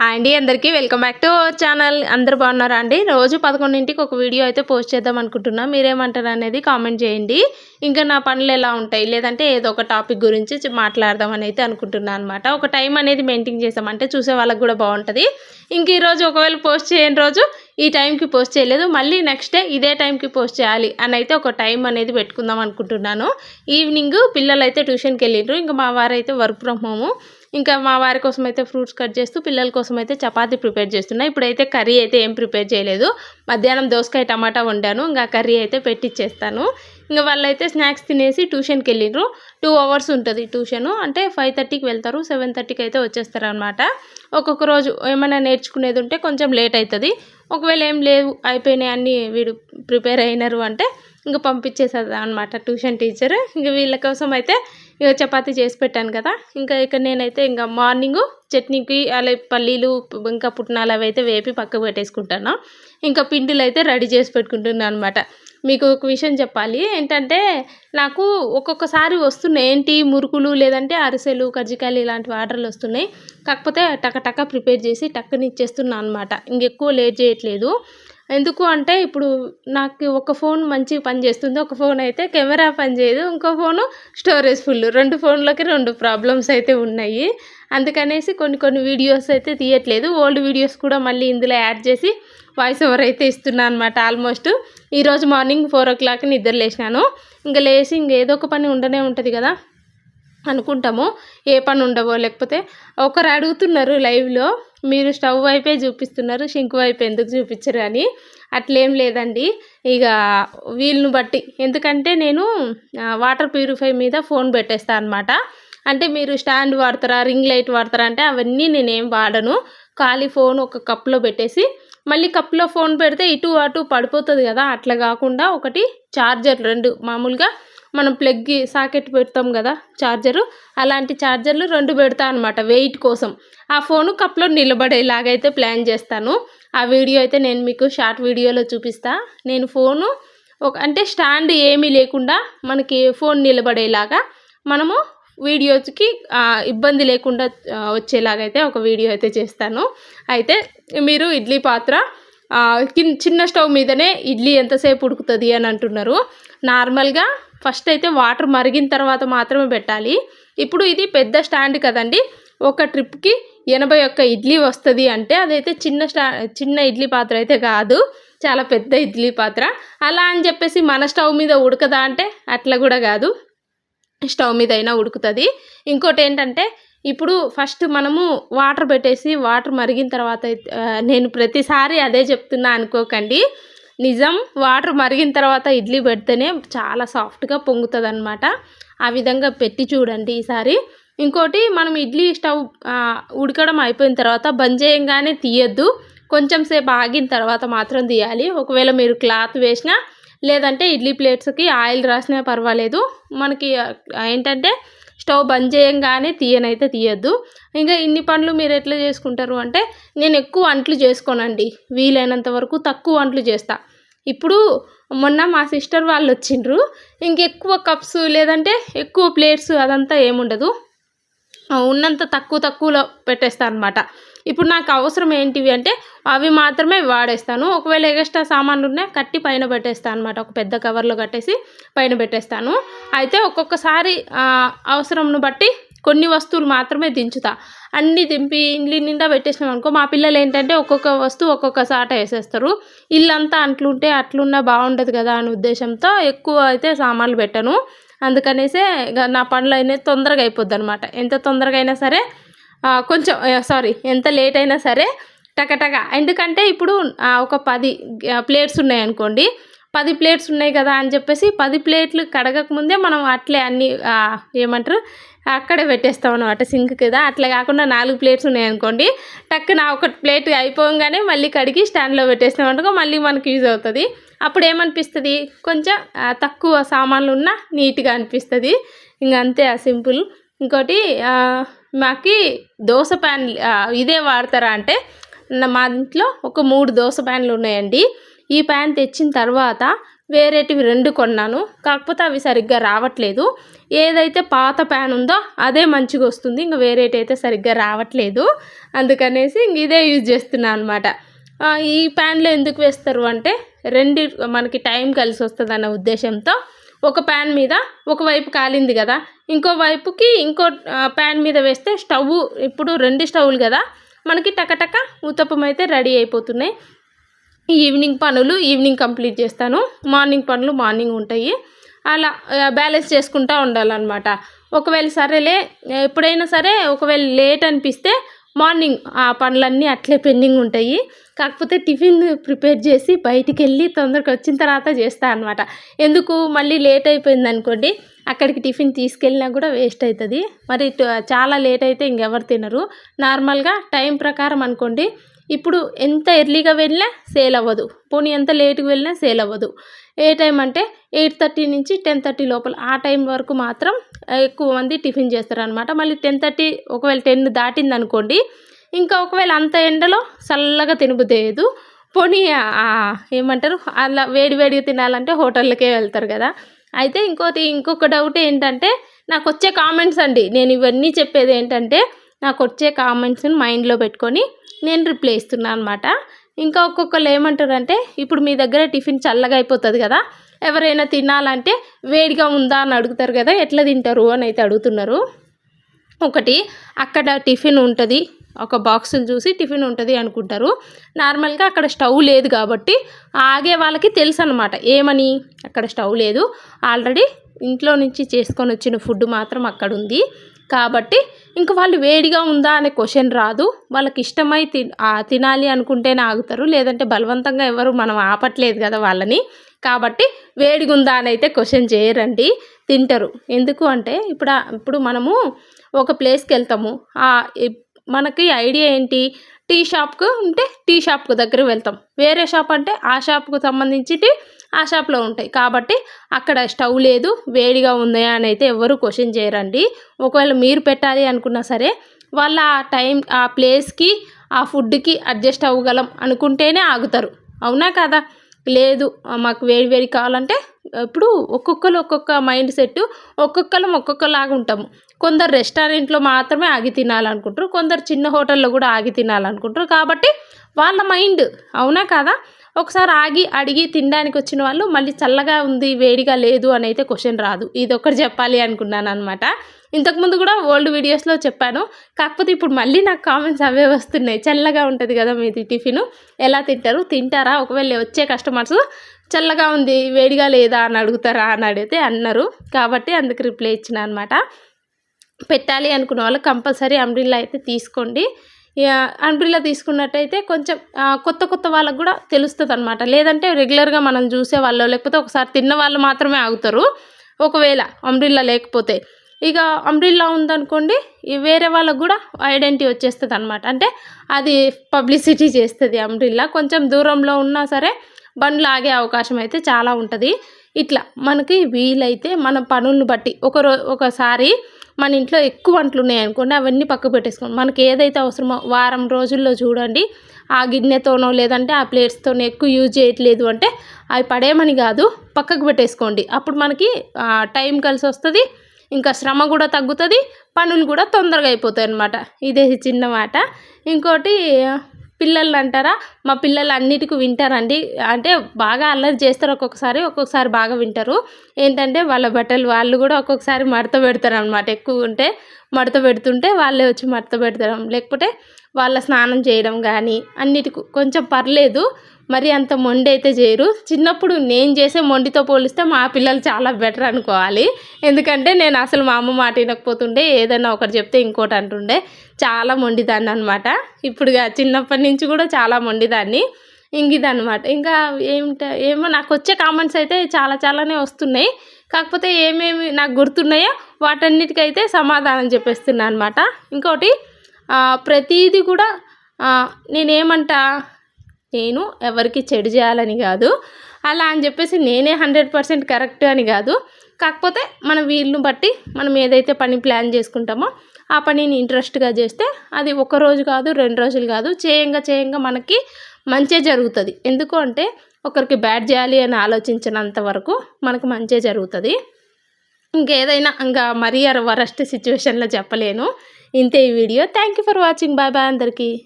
Hi అండి అందరికీ welcome back to our channel. అందరు బాగున్నారా అండి? రోజు పదకొండింటికి ఒక వీడియో అయితే పోస్ట్ చేద్దాం అనుకుంటున్నా. మీరేమంటారు అనేది కామెంట్ చేయండి. ఇంకా నా పనులు ఎలా ఉంటాయి? లేదంటే ఏదో ఒక టాపిక్ గురించి మాట్లాడదామని అయితే అనుకుంటున్నాను అనమాట ఒక టైం అనేది మెయింటైన్ చేసామంటే చూసే వాళ్ళకి కూడా బాగుంటుంది. ఇంక ఈరోజు ఒకవేళ పోస్ట్ చేయని రోజు ఈ టైంకి పోస్ట్ చేయలేదు. మళ్ళీ నెక్స్ట్ డే ఇదే టైంకి పోస్ట్ చేయాలి అని అయితే ఒక టైం అనేది పెట్టుకుందాం అనుకుంటున్నాను. ఈవినింగ్ పిల్లలు అయితే ట్యూషన్కి వెళ్ళిండ్రు. ఇంకా మా వారైతే వర్క్ ఫ్రమ్ హోము. ఇంకా మా వారి కోసం అయితే ఫ్రూట్స్ కట్ చేస్తూ పిల్లల కోసం అయితే చపాతి ప్రిపేర్ చేస్తున్నా. ఇప్పుడైతే కర్రీ అయితే ఏం ప్రిపేర్ చేయలేదు. మధ్యాహ్నం దోసకాయ టమాటా వండాను. ఇంకా కర్రీ అయితే పెట్టిచ్చేస్తాను. ఇంకా వాళ్ళైతే స్నాక్స్ తినేసి ట్యూషన్కి వెళ్ళినారు టూ అవర్స్ ఉంటుంది ట్యూషను. అంటే ఫైవ్ థర్టీకి వెళ్తారు. సెవెన్ థర్టీకి అయితే వచ్చేస్తారు అనమాట ఒక్కొక్క రోజు ఏమైనా నేర్చుకునేది ఉంటే కొంచెం లేట్ అవుతుంది ఒకవేళ ఏం లేవు అయిపోయినాయి అన్నీ వీడు ప్రిపేర్ అయినారు అంటే ఇంకా పంపించేసేది అనమాట ట్యూషన్ టీచర్. ఇంకా వీళ్ళ కోసం అయితే ఇక చపాతీ చేసి పెట్టాను కదా. ఇంకా ఇక్కడ నేనైతే ఇంకా మార్నింగ్ చట్నీకి అలా పల్లీలు ఇంకా పుట్నాలు అవి అయితే వేపి పక్కకు పెట్టేసుకుంటాను. ఇంకా పిండిలు అయితే రెడీ చేసి పెట్టుకుంటున్నాను అనమాట మీకు ఒక విషయం చెప్పాలి. ఏంటంటే నాకు ఒక్కొక్కసారి వస్తున్నాయి. ఏంటి? మురుకులు లేదంటే అరిసెలు కజ్జికాయలు ఇలాంటి ఆర్డర్లు వస్తున్నాయి. కాకపోతే టక టక ప్రిపేర్ చేసి టక్కని ఇచ్చేస్తున్నాను అనమాట ఇంకెక్కువ లేట్ చేయట్లేదు. ఎందుకు అంటే ఇప్పుడు నాకు ఒక ఫోన్ మంచిగా పనిచేస్తుంది ఒక ఫోన్ అయితే కెమెరా పని చేయదు ఇంకో ఫోను స్టోరేజ్ ఫుల్. రెండు ఫోన్లకి రెండు ప్రాబ్లమ్స్ అయితే ఉన్నాయి. అందుకనేసి కొన్ని కొన్ని వీడియోస్ అయితే తీయట్లేదు. ఓల్డ్ వీడియోస్ కూడా మళ్ళీ ఇందులో యాడ్ చేసి వాయిస్ ఓవర్ అయితే ఇస్తున్నాను అనమాట ఆల్మోస్ట్. ఈరోజు మార్నింగ్ ఫోర్ ఓ క్లాక్ నిద్ర లేచినాను. ఇంకా లేచి ఇంకేదో ఒక పని ఉండనే ఉంటుంది కదా. అనుకుంటాము ఏ పని ఉండవో లేకపోతే ఒకరు అడుగుతున్నారు లైవ్లో మీరు స్టవ్ వైపే చూపిస్తున్నారు షింక్ వైపు ఎందుకు చూపించరు? అని. అట్లేం లేదండి. ఇక వీళ్ళని బట్టి. ఎందుకంటే నేను వాటర్ ప్యూరిఫై మీద ఫోన్ పెట్టేస్తాను అనమాట అంటే మీరు స్టాండ్ వాడతారా రింగ్ లైట్ వాడతారా అంటే అవన్నీ నేనేం వాడను. ఖాళీ ఫోన్ ఒక కప్లో పెట్టేసి మళ్ళీ కప్లో ఫోన్ పెడితే ఇటు అటు పడిపోతుంది కదా. అట్లా కాకుండా ఒకటి చార్జర్ రెండు. మామూలుగా మనం ప్లగ్ సాకెట్ పెడతాం కదా ఛార్జరు అలాంటి ఛార్జర్లు రెండు పెడతా అనమాట వెయిట్ కోసం. ఆ ఫోను కప్లో నిలబడేలాగైతే ప్లాన్ చేస్తాను. ఆ వీడియో అయితే నేను మీకు షార్ట్ వీడియోలో చూపిస్తా. నేను ఫోను ఒక అంటే స్టాండ్ ఏమీ లేకుండా మనకి ఫోన్ నిలబడేలాగా మనము వీడియోస్కి ఇబ్బంది లేకుండా వచ్చేలాగైతే ఒక వీడియో అయితే చేస్తాను. అయితే మీరు ఇడ్లీ పాత్ర చిన్న స్టవ్ మీదనే ఇడ్లీ ఎంతసేపు ఉడుకుతుంది అని అంటున్నారు. నార్మల్గా ఫస్ట్ అయితే వాటర్ మరిగిన తర్వాత మాత్రమే పెట్టాలి. ఇప్పుడు ఇది పెద్ద స్టాండ్ కదండి. ఒక ట్రిప్కి ఎనభై ఒక్క ఇడ్లీ వస్తుంది అంటే అదైతే చిన్న స్టా చిన్న ఇడ్లీ పాత్ర అయితే కాదు. చాలా పెద్ద ఇడ్లీ పాత్ర. అలా అని చెప్పేసి మన స్టవ్ మీద ఉడకదా అంటే అట్లా కూడా కాదు. స్టవ్ మీద అయినా ఉడుకుతుంది. ఇంకోటి ఏంటంటే ఇప్పుడు ఫస్ట్ మనము వాటర్ పెట్టేసి వాటర్ మరిగిన తర్వాత అయితే- నేను ప్రతిసారి అదే చెప్తున్నా అనుకోకండి. నిజం వాటర్ మరిగిన తర్వాత ఇడ్లీ పెడితేనే చాలా సాఫ్ట్గా పొంగుతుంది అనమాట ఆ విధంగా పెట్టి చూడండి ఈసారి. ఇంకోటి మనం ఇడ్లీ స్టవ్ ఉడకడం అయిపోయిన తర్వాత బంద్ చేయంగానే తీయద్దు. కొంచెం సేపు ఆగిన తర్వాత మాత్రం తీయాలి. ఒకవేళ మీరు క్లాత్ వేసినా లేదంటే ఇడ్లీ ప్లేట్స్కి ఆయిల్ రాసినా పర్వాలేదు. మనకి ఏంటంటే స్టవ్ బంద్ చేయంగానే తీయనైతే తీయద్దు. ఇంకా ఇన్ని పనులు మీరు ఎట్లా చేసుకుంటారు అంటే నేను ఎక్కువ వంటలు చేసుకోనండి. వీలైనంత వరకు తక్కువ వంటలు చేస్తా. ఇప్పుడు మొన్న మా సిస్టర్ వాళ్ళు వచ్చిండ్రు. ఇంకెక్కువ కప్స్ లేదంటే ఎక్కువ ప్లేట్స్ అదంతా ఏముండదు. ఉన్నంత తక్కువ తక్కువలో పెట్టేస్తాను అనమాట ఇప్పుడు నాకు అవసరం ఏంటివి అంటే అవి మాత్రమే వాడేస్తాను. ఒకవేళ ఎగస్ట్రా సామాన్లు ఉన్నాయి కట్టి పైన పెట్టేస్తాను అనమాట ఒక పెద్ద కవర్లో కట్టేసి పైన పెట్టేస్తాను. అయితే ఒక్కొక్కసారి అవసరంను బట్టి కొన్ని వస్తువులు మాత్రమే దించుతా. అన్నీ దింపి ఇండ్లు నిండా పెట్టేసినాం అనుకో మా పిల్లలు ఏంటంటే ఒక్కొక్క వస్తువు ఒక్కొక్క సాట వేసేస్తారు. ఇల్లంతా అట్లుంటే అట్లున్నా బాగుండదు కదా అనే ఉద్దేశంతో ఎక్కువ అయితే సామాన్లు పెట్టను. అందుకనేసే ఇక నా పనులు అయినా తొందరగా అయిపోద్ది అనమాట ఎంత తొందరగా అయినా సరే కొంచెం సారీ ఎంత లేట్ అయినా సరే టకటక ఎందుకంటే ఇప్పుడు ఒక పది ప్లేట్స్ ఉన్నాయి అనుకోండి. పది ప్లేట్స్ ఉన్నాయి కదా అని చెప్పేసి పది ప్లేట్లు కడగక ముందే మనం అట్లే అన్ని ఏమంటారు అక్కడే పెట్టేస్తాం అనమాట సింక్ కదా అట్లా కాకుండా నాలుగు ప్లేట్స్ ఉన్నాయి అనుకోండి టక్కున ఒక ప్లేట్ అయిపోగానే మళ్ళీ కడిగి స్టాండ్లో పెట్టేస్తాం అనుకో మళ్ళీ మనకి యూజ్ అవుతుంది. అప్పుడు ఏమనిపిస్తుంది? కొంచెం తక్కువ సామాన్లు ఉన్నా నీట్గా అనిపిస్తుంది. ఇంక అంతే ఆ సింపుల్ ఇంకోటి మాకి దోశ ప్యాన్ ఇదే వాడతారా అంటే మా ఇంట్లో ఒక మూడు దోశ ప్యాన్లు ఉన్నాయండి. ఈ ప్యాన్ తెచ్చిన తర్వాత వేరేటివి రెండు కొన్నాను. కాకపోతే అవి సరిగ్గా రావట్లేదు. ఏదైతే పాత ప్యాన్ ఉందో అదే మంచిగా వస్తుంది. ఇంకా వేరేటి అయితే సరిగ్గా రావట్లేదు. అందుకనేసి ఇంక ఇదే యూజ్ చేస్తున్నాను అనమాట ఈ ప్యాన్లో ఎందుకు వేస్తారు అంటే రెండు మనకి టైం కలిసి వస్తుంది అన్న ఉద్దేశంతో ఒక ప్యాన్ మీద ఒకవైపు కాలింది కదా ఇంకో వైపుకి ఇంకో ప్యాన్ మీద వేస్తే స్టవ్ ఇప్పుడు రెండు స్టవ్లు కదా మనకి టకటక ఉత్తపం అయితే రెడీ అయిపోతున్నాయి. ఈవినింగ్ పనులు ఈవినింగ్ కంప్లీట్ చేస్తాను. మార్నింగ్ పనులు మార్నింగ్ ఉంటాయి. అలా బ్యాలెన్స్ చేసుకుంటూ ఉండాలన్నమాట. ఒకవేళ సరేలే ఎప్పుడైనా సరే ఒకవేళ లేట్ అనిపిస్తే మార్నింగ్ ఆ పనులన్నీ అట్లే పెండింగ్ ఉంటాయి. కాకపోతే టిఫిన్ ప్రిపేర్ చేసి బయటికి వెళ్ళి తొందరగా వచ్చిన తర్వాత చేస్తా అనమాట ఎందుకు? మళ్ళీ లేట్ అయిపోయింది అనుకోండి అక్కడికి టిఫిన్ తీసుకెళ్ళినా కూడా వేస్ట్ అవుతుంది మరి చాలా లేట్ అయితే ఇంకెవరు తినరు. నార్మల్గా టైం ప్రకారం అనుకోండి ఇప్పుడు ఎంత ఎర్లీగా వెళ్ళినా సేల్ అవ్వదు. పోనీ ఎంత లేట్గా వెళ్ళినా సేల్ అవ్వదు. ఏ టైం అంటే ఎయిట్ థర్టీ నుంచి టెన్ థర్టీ లోపల ఆ టైం వరకు మాత్రం ఎక్కువ మంది టిఫిన్ చేస్తారనమాట మళ్ళీ టెన్ థర్టీ ఒకవేళ టెన్ దాటింది అనుకోండి ఇంకా ఒకవేళ అంత ఎండలో చల్లగా తినబుద్దేయదు. పోనీ ఏమంటారు? అలా వేడి వేడిగా తినాలంటే హోటళ్ళకే వెళ్తారు కదా. అయితే ఇంకోటి ఇంకొక డౌట్ ఏంటంటే నాకు వచ్చే కామెంట్స్ అండి. నేను ఇవన్నీ చెప్పేది ఏంటంటే నాకు వచ్చే కామెంట్స్ని మైండ్లో పెట్టుకొని నేను రిప్లై ఇస్తున్నాను అనమాట ఇంకా ఒక్కొక్కరు ఏమంటారంటే ఇప్పుడు మీ దగ్గర టిఫిన్ చల్లగా అయిపోతుంది కదా. ఎవరైనా తినాలంటే వేడిగా ఉందా అని అడుగుతారు కదా ఎట్లా తింటారు? అని అయితే అడుగుతున్నారు. ఒకటి అక్కడ టిఫిన్ ఉంటుంది. ఒక బాక్సులు చూసి టిఫిన్ ఉంటుంది అనుకుంటారు. నార్మల్గా అక్కడ స్టవ్ లేదు కాబట్టి ఆగే వాళ్ళకి తెలుసు అనమాట ఏమని? అక్కడ స్టవ్ లేదు. ఆల్రెడీ ఇంట్లో నుంచి చేసుకొని వచ్చిన ఫుడ్ మాత్రం అక్కడ ఉంది కాబట్టి ఇంకా వాళ్ళు వేడిగా ఉందా అనే క్వశ్చన్ రాదు. వాళ్ళకి ఇష్టమై తి తినాలి అనుకుంటేనే ఆగుతారు. లేదంటే బలవంతంగా ఎవరు మనం ఆపట్లేదు కదా వాళ్ళని. కాబట్టి వేడిగా ఉందా అని అయితే క్వశ్చన్ చేయరండి. తింటారు. ఎందుకు అంటే ఇప్పుడు ఇప్పుడు మనము ఒక ప్లేస్కి వెళ్తాము. మనకి ఐడియా ఏంటి? టీ షాప్కు ఉంటే టీ షాప్కు దగ్గర వెళ్తాం. వేరే షాప్ అంటే ఆ షాప్కు సంబంధించి ఆ షాప్లో ఉంటాయి. కాబట్టి అక్కడ స్టవ్ లేదు వేడిగా ఉందా అని అయితే ఎవరు క్వశ్చన్ చేయరండి. ఒకవేళ మీరు పెట్టాలి అనుకున్నా సరే వాళ్ళ ఆ టైం ఆ ప్లేస్కి ఆ ఫుడ్కి అడ్జస్ట్ అవ్వగలం అనుకుంటేనే ఆగుతారు. అవునా కదా? లేదు మాకు వేడి వేడి కావాలంటే ఇప్పుడు ఒక్కొక్కరు ఒక్కొక్క మైండ్ సెట్ ఒక్కొక్కరం ఒక్కొక్కలాగా ఉంటాము. కొందరు రెస్టారెంట్లో మాత్రమే ఆగి తినాలనుకుంటారు కొందరు చిన్న హోటల్లో కూడా ఆగి తినాలనుకుంటారు. కాబట్టి వాళ్ళ మైండ్ అవునా కదా? ఒకసారి ఆగి అడిగి తినడానికి వచ్చిన వాళ్ళు మళ్ళీ చల్లగా ఉంది వేడిగా లేదు అని అయితే క్వశ్చన్ రాదు. ఇది ఒకటి చెప్పాలి అనుకున్నాను అనమాట ఇంతకుముందు కూడా ఓల్డ్ వీడియోస్లో చెప్పాను. కాకపోతే ఇప్పుడు మళ్ళీ నాకు కామెంట్స్ అవే వస్తున్నాయి. చల్లగా ఉంటుంది కదా మీది టిఫిన్. ఎలా తింటారు? తింటారా? ఒకవేళ వచ్చే కస్టమర్స్ చల్లగా ఉంది వేడిగా లేదా అని అడుగుతారా అని అడిగితే అన్నారు. కాబట్టి అందుకు రిప్లై ఇచ్చిన అనమాట పెట్టాలి అనుకున్న వాళ్ళు కంపల్సరీ అంబ్రిల్లా అయితే తీసుకోండి. అంబ్రిల్లా తీసుకున్నట్టయితే కొంచెం కొత్త కొత్త వాళ్ళకు కూడా తెలుస్తుంది అనమాట లేదంటే రెగ్యులర్గా మనం చూసే వాళ్ళు లేకపోతే ఒకసారి తిన్న వాళ్ళు మాత్రమే ఆగుతారు. ఒకవేళ అంబ్రిల్లా లేకపోతే. ఇక అంబ్రిల్లా ఉందనుకోండి వేరే వాళ్ళకు కూడా ఐడెంటిటీ వచ్చేస్తుంది అనమాట అంటే అది పబ్లిసిటీ చేస్తుంది అంబ్రిల్లా. కొంచెం దూరంలో ఉన్నా సరే బండ్లు ఆగే అవకాశం అయితే చాలా ఉంటుంది. ఇట్లా మనకి వీలైతే మన పనులను బట్టి ఒక రో ఒకసారి మన ఇంట్లో ఎక్కువ వంటలు ఉన్నాయనుకోండి అవన్నీ పక్క పెట్టేసుకోండి. మనకి ఏదైతే అవసరమో వారం రోజుల్లో చూడండి ఆ గిన్నెతోనో లేదంటే ఆ ప్లేట్స్తోనో ఎక్కువ యూజ్ చేయట్లేదు అంటే అవి పడేయమని కాదు పక్కకు పెట్టేసుకోండి. అప్పుడు మనకి టైం కలిసి వస్తుంది ఇంకా శ్రమ కూడా తగ్గుతుంది పనులు కూడా తొందరగా అయిపోతాయి అన్నమాట ఇదే చిన్న మాట. ఇంకోటి పిల్లలు అంటారా మా పిల్లలు అన్నిటికీ వింటారండి. అంటే బాగా అల్లరి చేస్తారు ఒక్కొక్కసారి ఒక్కొక్కసారి బాగా వింటారు. ఏంటంటే వాళ్ళ బట్టలు వాళ్ళు కూడా ఒక్కొక్కసారి మడత పెడతారు అనమాట ఎక్కువ ఉంటే మడత పెడుతుంటే వాళ్ళే వచ్చి మడత పెడతారు. లేకపోతే వాళ్ళ స్నానం చేయడం కానీ అన్నిటికీ కొంచెం పర్లేదు. మరి అంత మొండి అయితే చేయరు. చిన్నప్పుడు నేను చేసే మొండితో పోలిస్తే మా పిల్లలు చాలా బెటర్ అనుకోవాలి. ఎందుకంటే నేను అసలు మా అమ్మ మాట వినకపోతుండే ఏదైనా ఒకటి చెప్తే ఇంకోటి అంటుండే. చాలా మొండిదాన్ని అనమాట ఇప్పుడుగా చిన్నప్పటి నుంచి కూడా చాలా మొండిదాన్ని ఇంక ఇంకా ఏమిట ఏమో నాకు వచ్చే కామెంట్స్ అయితే చాలా చాలానే వస్తున్నాయి. కాకపోతే ఏమేమి నాకు గుర్తున్నాయో వాటన్నిటికైతే సమాధానం చెప్పేస్తున్నాను అనమాట ఇంకోటి ప్రతీది కూడా నేనేమంటా నేను ఎవరికి చెడు చేయాలని కాదు. అలా అని చెప్పేసి నేనే హండ్రెడ్ పర్సెంట్ కరెక్ట్ అని కాదు. కాకపోతే మన వీళ్ళని బట్టి మనం ఏదైతే పని ప్లాన్ చేసుకుంటామో ఆ పనిని ఇంట్రెస్ట్గా చేస్తే అది ఒక రోజు కాదు రెండు రోజులు కాదు చేయంగా చేయంగా మనకి మంచే జరుగుతుంది. ఎందుకు అంటే ఒకరికి బ్యాడ్ చేయాలి అని ఆలోచించినంత వరకు మనకు మంచి జరుగుతుంది. ఇంకేదైనా ఇంకా మరీ వరస్ట్ సిచ్యువేషన్లో చెప్పలేను. ఇంతే ఈ video. Thank you for watching bye bye అందరికీ.